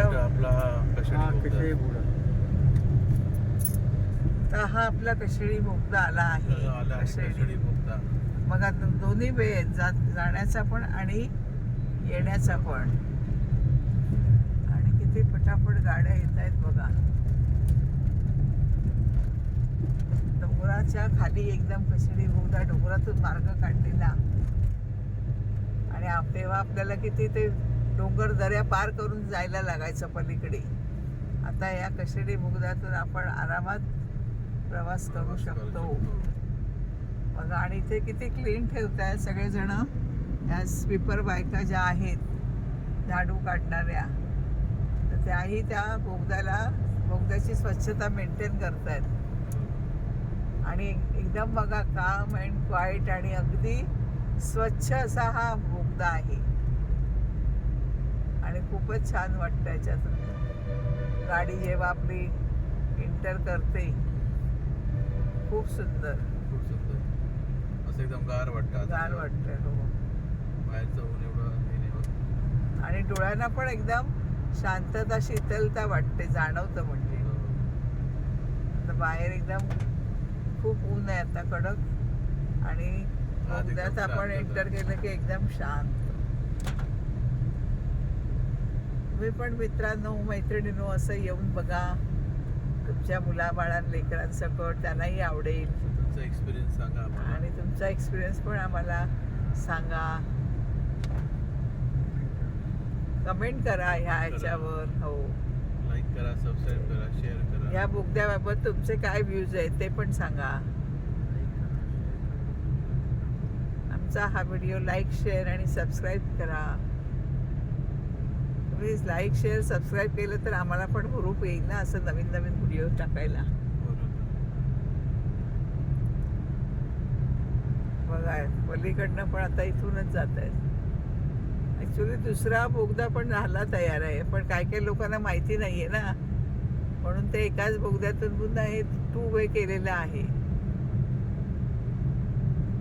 आपला तर हा आपला कशेळी बोगदा आला आहे. कशेळी बोगदा. मग आता दोन्ही वेळ जाण्याचा पण आणि येण्याचा पण. आणि किती पटापट गाड्या येत आहेत बघा. डोंगराच्या खाली एकदम कशेळी बोगदा डोंगरातून मार्ग काढलेला. आणि आप- तेव्हा आपल्याला किती ते डोंगर दऱ्या पार करून जायला लागायचं पलीकडे. आता या कशेडी बोगद्यातून आपण आरामात प्रवास करू शकतो. बघा आणि इथे किती क्लीन ठेवतायत सगळेजण. या स्वीपर बायका ज्या आहेत झाडू काढणाऱ्या तर त्याही त्या बोगद्याला बोगद्याची स्वच्छता मेंटेन करतायत. आणि एकदम बघा काम अँड क्वाईट आणि अगदी स्वच्छ असा हा बोगदा आहे. आणि खूपच छान वाटतं याच्यातून. गाडी जेव्हा आपली इंटर करते खूप सुंदर. खूप सुंदर. असं एकदम गार वाटतं. गार वाटतं हो. बाहेरचं ऊन एवढं हे नाही होत. आणि डोळ्यांना पण एकदम शांतता शीतलता वाटते जाणवतं म्हणजे. आता बाहेर एकदम खूप ऊन आहे आता कडक. आणि बोगद्यात आपण. एंटर केलं की एकदम शांत. तुम्ही पण मित्रांनो मैत्रिणींनो असं येऊन बघा. तुमच्या मुलाबाळां लेकरांसकट त्यांनाही आवडेल. तुमचा एक्सपिरियन्स सांगा आणि तुमचा एक्सपिरियन्स पण आम्हाला सांगा. कमेंट करा ह्या ह्याच्यावर. हो. लाईक करा सबस्क्राईब करा शेअर करा. या बोगद्याबाबत तुमचे काय व्ह्यूज आहेत ते पण सांगा. आमचा हा व्हिडिओ लाईक शेअर आणि सबस्क्राईब करा. प्लीज लाईक शेअर सबस्क्राईब केलं तर आम्हाला पण हुरूप येईल ना असं नवीन नवीन व्हिडिओ टाकायला. बघा पलीकडनं पण आता इथूनच जात आहेत. ॲक्च्युली दुसरा बोगदा पण झाला तयार आहे पण काय काय लोकांना माहिती नाही आहे ना. म्हणून ते एकाच बोगद्यातून पुन्हा हे टू वे केलेलं आहे.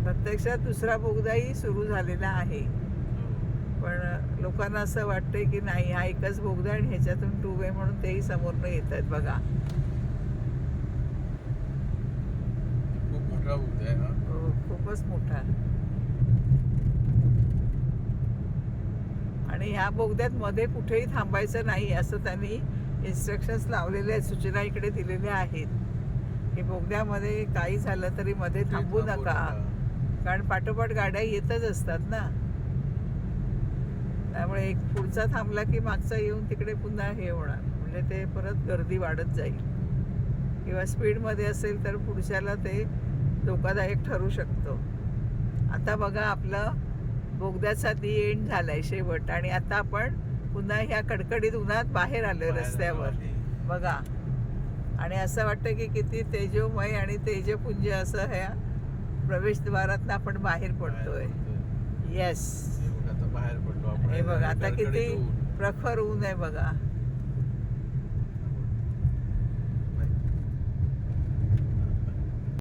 प्रत्यक्षात दुसरा बोगदाही सुरू झालेला आहे. पण लोकांना असं वाटतंय की नाही हा एकच बोगदा आणि ह्याच्यातून टू वे म्हणून तेही समोरनं येत आहेत बघा. खूप मोठा बोगदा आहे हा हो, खूपच मोठा. आणि ह्या बोगद्यात मध्ये कुठेही थांबायचं नाही असं त्यांनी इन्स्ट्रक्शन्स लावलेले आहेत सूचना इकडे दिलेल्या आहेत. की बोगद्यामध्ये काही झालं तरी मध्ये थांबू नका. कारण पाठोपाठ गाड्या येतच असतात ना. त्यामुळे एक पुढचा थांबला की मागचा येऊन तिकडे पुन्हा हे होणार. म्हणजे ते परत गर्दी वाढत जाईल. किंवा स्पीडमध्ये असेल तर पुढच्याला ते धोकादायक ठरू शकतो. आता बघा आपलं बोगद्याचा दी एंड झालाय शेवट आणि आता आपण पुन्हा ह्या कडकडीत उन्हात बाहेर रस्त्यावर. आलो आहे. बघा. आणि असं वाटतं की किती तेजोमय आणि तेजपुंज असं ह्या प्रवेशद्वारात आपण बाहेर पडतोय. येस आता बाहेर पडलो आपण हे बघा आता किती. प्रखर ऊन आहे बघा